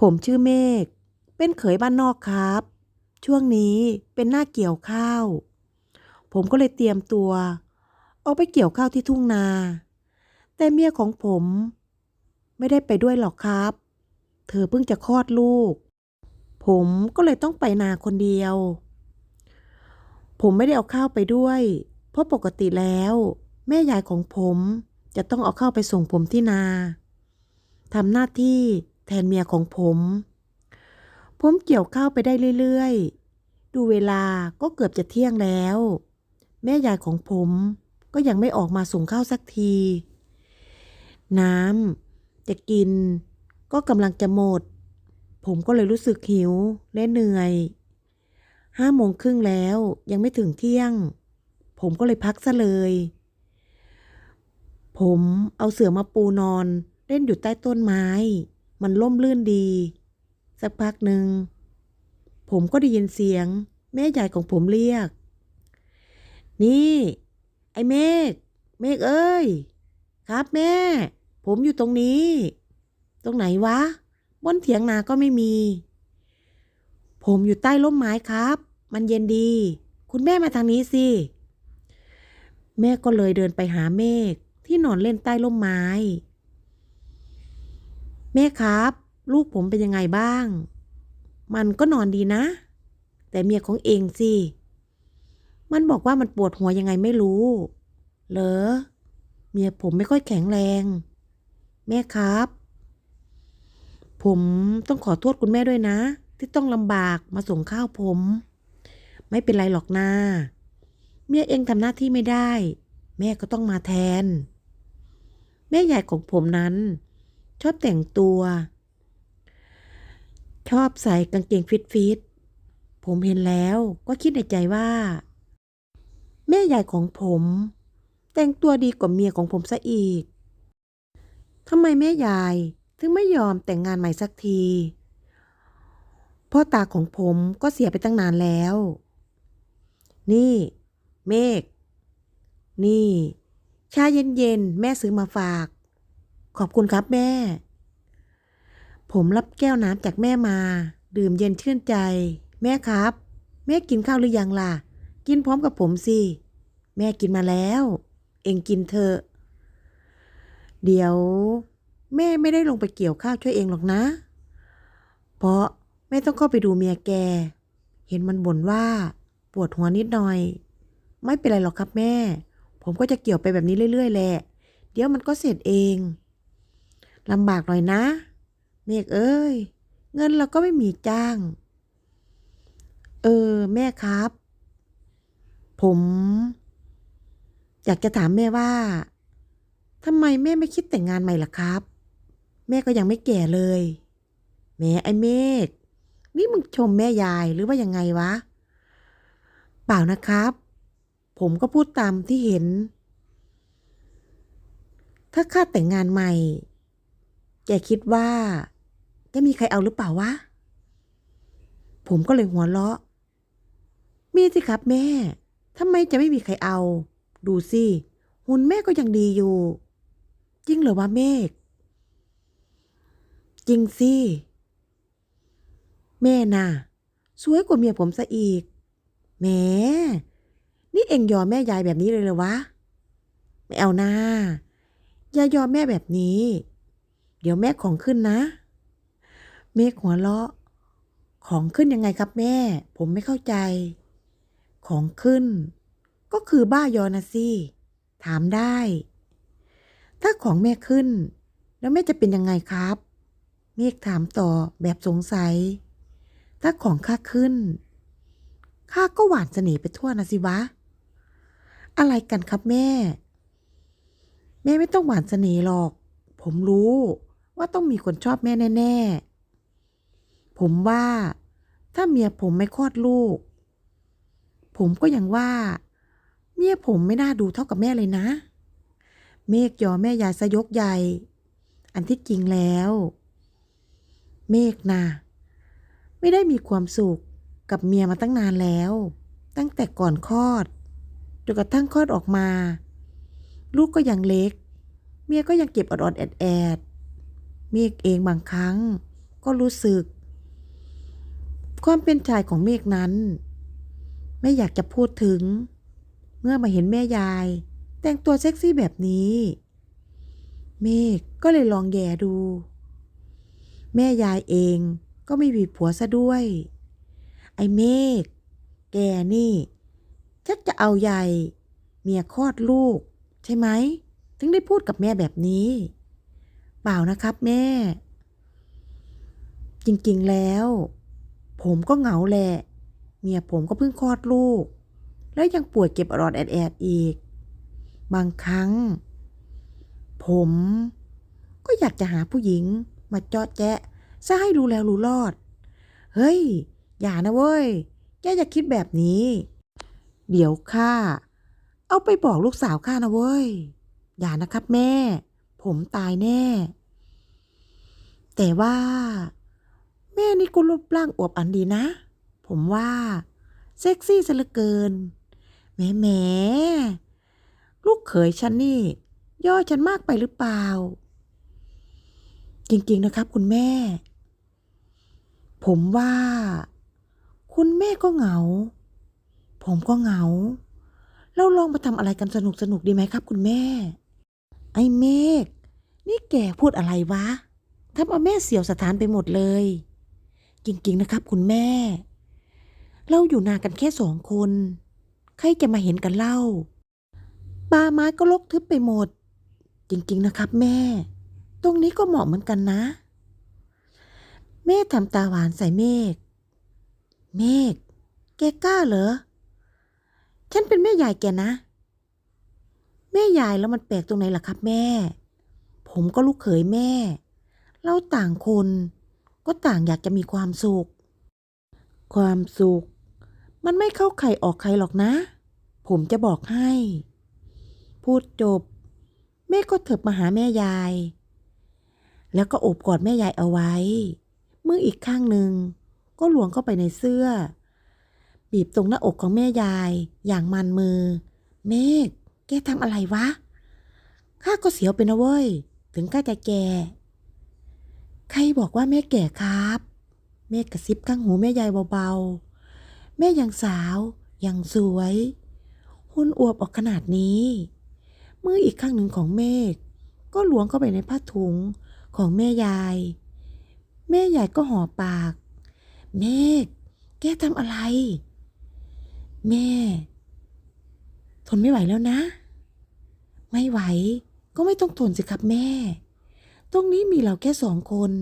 ผมชื่อเมฆ เป็นเขยบ้านนอกครับ ช่วงนี้เป็นหน้าเกี่ยวข้าว ผมก็เลยเตรียมตัว ออกไปเกี่ยวข้าวที่ทุ่งนา แต่เมียของผม ไม่ได้ไปด้วยหรอกครับ เธอเพิ่งจะคลอดลูก ผมก็เลยต้องไปนาคนเดียว ผมไม่ได้เอาข้าวไปด้วย เพราะปกติแล้ว แม่ยายของผมจะต้องเอาข้าวไปส่งผมที่นาทำหน้าที่ แทนเมียของผม ผมเกี่ยวข้าวไปได้เรื่อยๆ ดูเวลาก็เกือบจะเที่ยงแล้ว แม่ยายของผมก็ยังไม่ออกมาส่งข้าวสักที น้ำจะกิน ก็กำลังจะหมด ผมก็เลยรู้สึกหิวและเหนื่อยห้าโมงครึ่งแล้วยังไม่ถึงเที่ยง ผมก็เลยพักซะเลย ผมเอาเสื่อมาปูนอนเล่นอยู่ใต้ต้นไม้ มันล่มลื่นดี สักพักหนึ่ง ผมก็ได้ยินเสียง แม่ใหญ่ของผมเรียก นี่ ไอ้เมฆ เมฆเอ้ย ครับแม่ ผมอยู่ตรงนี้ ตรงไหนวะ บนเถียงนาก็ไม่มี ผมอยู่ใต้ร่มไม้ครับ มันเย็นดี คุณแม่มาทางนี้สิ แม่ก็เลยเดินไปหาเมฆที่นอนเล่นใต้ร่มไม้ แม่ครับ ลูกผมเป็นยังไงบ้าง มันก็นอนดีนะ แต่เมียของเองสิ มันบอกว่ามันปวดหัวยังไงไม่รู้ เหรอ เมียผมไม่ค่อยแข็งแรง แม่ครับ ผมต้องขอโทษคุณแม่ด้วยนะ ที่ต้องลำบากมาส่งข้าวผม ไม่เป็นไรหรอกนาเมียเองทำหน้าที่ไม่ได้ แม่ก็ต้องมาแทน แม่ใหญ่ของผมนั้น ชอบแต่งตัว ชอบใส่กางเกงฟิตฟิตๆผมเห็นแล้วก็คิดในใจว่า แม่ใหญ่ของผม แต่งตัวดีกว่าเมียของผมซะอีกทำไมแม่ยายถึงไม่ยอมแต่งงานใหม่สักทีพ่อตาของผมก็เสียไปตั้งนานแล้ว นี่ เมฆ นี่ ชาเย็นๆ แม่ซื้อมาฝาก ขอบคุณครับแม่ ผมรับแก้วน้ำจากแม่มา ดื่มเย็นชื่นใจ แม่ครับ แม่กินข้าวหรือยังล่ะ กินพร้อมกับผมสิ แม่กินมาแล้ว เองกินเถอะ เดี๋ยว แม่ไม่ได้ลงไปเกี่ยวข้าวช่วยเองหรอกนะ เพราะแม่ต้องเข้าไปดูเมียแก เห็นมันบ่นว่า ปวดหัวนิดหน่อย ไม่เป็นไรหรอกครับแม่ ผมก็จะเกี่ยวไปแบบนี้เรื่อยๆแหละ เดี๋ยวมันก็เสร็จเอง ลำบากหน่อยนะ เมฆเอ้ย เงินเราก็ไม่มีจ้าง เออ แม่ครับ ผม อยากจะถามแม่ว่าทำไมแม่ไม่คิดแต่งงานใหม่ล่ะครับ แม่ก็ยังไม่แก่เลยแหม่ไอ้เมฆนี่มึงชมแม่ยายหรือว่ายังไงวะ เปล่านะครับ ผมก็พูดตามที่เห็น ถ้าข้าแต่งงานใหม่ แกคิดว่าจะมีใครเอาหรือเปล่าวะ ผมก็เลยหัวเราะ มีสิครับแม่ ทำไมจะไม่มีใครเอา ดูสิ หุ่นแม่ก็ยังดีอยู่ จริงเหรอวะเมฆ จริงสิ แม่น่ะ สวยกว่าเมียผมซะอีก แหม นี่เอ็งยอมแม่ยายแบบนี้เลยเหรอวะ ไม่เอาหน้าอย่ายอมแม่แบบนี้ เดี๋ยวแม่ของขึ้นนะ เมฆหัวเราะ ของขึ้นยังไงครับแม่ ผมไม่เข้าใจ ของขึ้น ก็คือบ้ายอนะสิถามได้ ถ้าของแม่ขึ้น แล้วแม่จะเป็นยังไงครับ เมฆถามต่อแบบสงสัย ถ้าของข้าขึ้นข้าก็หวานเสน่ห์ไปทั่วนะสิวะ อะไรกันครับแม่ แม่ไม่ต้องหวานเสน่ห์หรอก ผมรู้ ว่าต้องมีคนชอบแม่แน่ ๆ ผมว่า ถ้าเมียผมไม่คลอดลูก ผมก็ยังว่า เมียผมไม่น่าดูเท่ากับแม่เลยนะ เมฆยอแม่ยายสยกใหญ่ อันที่จริงแล้ว เมฆนะไม่ได้มีความสุขกับเมียมาตั้งนานแล้ว ตั้งแต่ก่อนคลอดจนกระทั่งคลอดออกมา ลูกก็ยังเล็ก เมียก็ยังเก็บอดๆแอดๆ เมฆเองบางครั้ง ก็รู้สึก ความเป็นชายของเมฆนั้น ไม่อยากจะพูดถึง เมื่อมาเห็นแม่ยาย แต่งตัวเซ็กซี่แบบนี้ เมฆก็เลยลองแย่ดู แม่ยายเองก็ไม่มีผัวซะด้วย ไอ้เมฆแกนี่ชักจะเอาใหญ่ เมียคลอดลูก ใช่ไหม ถึงได้พูดกับแม่แบบนี้ เปล่านะครับแม่ จริงๆแล้ว ผมก็เหงาแหละ เมียผมก็เพิ่งคลอดลูก แล้วยังป่วยเก็บอรอดแอดแอดอีก บางครั้ง ผมก็อยากจะหาผู้หญิงมาเจาะแจ๊ะซะให้รู้แล้วรู้รอด เฮ้ย อย่านะเว้ย แกอย่าคิดแบบนี้ เดี๋ยวข้าเอาไปบอกลูกสาวข้านะเว้ย อย่านะครับแม่ ผมตายแน่ แต่ว่า แม่นี่ก็รูปร่างอวบอันดีนะ ผมว่า เซ็กซี่ซะเหลือเกินแหมแหมลูกเขยฉันนี่ ย่อฉันมากไปหรือเปล่า จริงๆนะครับคุณแม่ ผมว่า คุณแม่ก็เหงา ผมก็เหงา เราลองมาทำอะไรกันสนุกสนุกดีไหมครับคุณแม่ ไอ้เมฆนี่แกพูดอะไรวะทำเอาแม่เสียวสถานไปหมดเลย จริง ๆ นะครับคุณแม่ เราอยู่นากันแค่สองคน ใครจะมาเห็นกันเล่าป่าไม้ก็รกทึบไปหมด จริง ๆ นะครับแม่ ตรงนี้ก็เหมาะเหมือนกันนะแม่ทำตาหวานใส่เมฆ เมฆแกกล้าเหรอ ฉันเป็นแม่ยายแกนะ แม่ยายแล้วมันแปลกตรงไหนล่ะครับแม่ ผมก็ลูกเขยแม่ เราต่างคน ก็ต่างอยากจะมีความสุข ความสุข มันไม่เข้าใครออกใครหรอกนะ ผมจะบอกให้ พูดจบ แม่ก็เถิบมาหาแม่ยาย แล้วก็โอบกอดแม่ยายเอาไว้ มืออีกข้างหนึ่งก็หลวงเข้าไปในเสื้อ บีบตรงหน้าอกของแม่ยายอย่างมันมือ เมฆ แกทำอะไรวะ ข้าก็เสียวเป็นนะเว้ย ถึงข้าจะแก่ ใครบอกว่าแม่แก่ครับเมฆกระซิบข้างหูแม่ยายเบาๆ แม่ยังสาว ยังสวย หุ่นอวบออกขนาดนี้ มืออีกข้างหนึ่งของเมฆก็หลวงเข้าไปในผ้าถุงของแม่ยาย แม่ยายก็ห่อปาก เมฆแกทำอะไร แม่ นไม่ไหวแล้วนะ ไม่ไหว ก็ไม่ต้องทนสิครับแม่ ตรงนี้มีเราแค่สองคน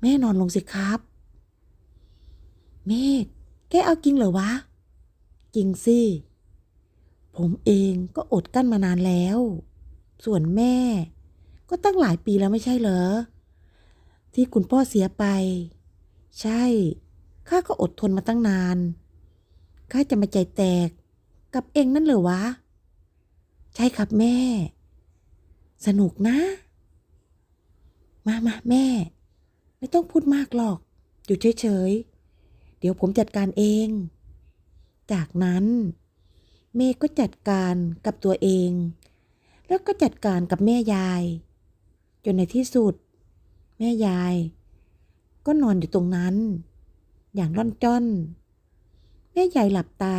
แม่นอนลงสิครับ เมฆแกเอาจริงเหรอวะจริงสิ ผมเองก็อดกั้นมานานแล้ว ส่วนแม่ ก็ตั้งหลายปีแล้วไม่ใช่เหรอ ที่คุณพ่อเสียไป ใช่ ข้าก็อดทนมาตั้งนาน ข้าจะมาใจแตก กับเองนั่นเหรอวะ ใช่ครับแม่ สนุกนะ มามาแม่ ไม่ต้องพูดมากหรอก อยู่เฉยๆ เดี๋ยวผมจัดการเอง จากนั้นเมฆก็จัดการกับตัวเอง แล้วก็จัดการกับแม่ยาย จนในที่สุด แม่ยาย ก็นอนอยู่ตรงนั้น อย่างร่อนจ้อน แม่ยายหลับตา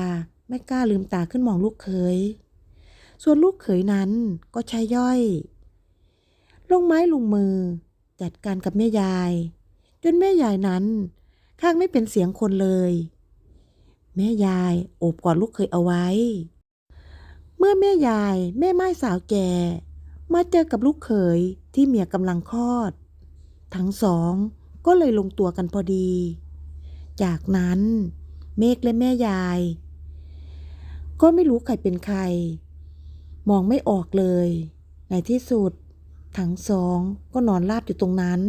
ไม่กล้าลืมตาขึ้นมองลูกเขย ส่วนลูกเขยนั้นก็ใช้ย่อย ลงไม้ลงมือ จัดการกับแม่ยาย จนแม่ยายนั้น ข้างไม่เป็นเสียงคนเลย แม่ยายโอบกอดลูกเขยเอาไว้ เมื่อแม่ยายแม่ไม้สาวแก่ มาเจอกับลูกเขยที่เมียกำลังคลอด ทั้งสองก็เลยลงตัวกันพอดี จากนั้นเมฆและแม่ยาย ก็ไม่รู้ใครเป็นใคร มองไม่ออกเลย ในที่สุด ทั้งสองก็นอนราบอยู่ตรงนั้น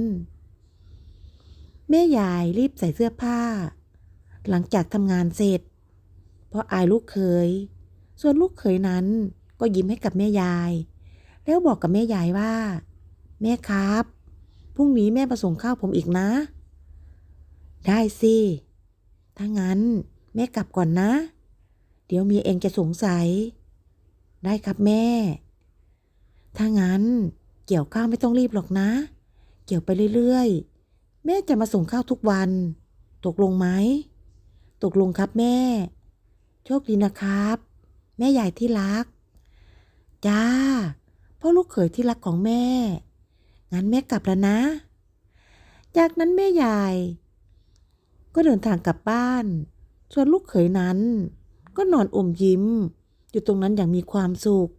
แม่ยายรีบใส่เสื้อผ้า หลังจากทำงานเสร็จ เพราะอายลูกเขยส่วนลูกเขยนั้นก็ยิ้มให้กับแม่ยาย แล้วบอกกับแม่ยายว่า แม่ครับพรุ่งนี้แม่มาส่งข้าวผมอีกนะ ได้สิ ถ้างั้น แม่กลับก่อนนะ เดี๋ยวเมียเองจะสงสัย ได้ครับแม่ ถ้างั้นเกี่ยวข้าวไม่ต้องรีบหรอกนะ เกี่ยวไปเรื่อยๆ แม่จะมาส่งข้าวทุกวัน ตกลงไหม ตกลงครับแม่ โชคดีนะครับ แม่ใหญ่ที่รัก จ้า พ่อลูกเขยที่รักของแม่ งั้นแม่กลับแล้วนะ จากนั้นแม่ใหญ่ ก็เดินทางกลับบ้าน ส่วนลูกเขยนั้น ก็นอนอมยิ้ม อยู่ตรงนั้นอย่างมีความสุข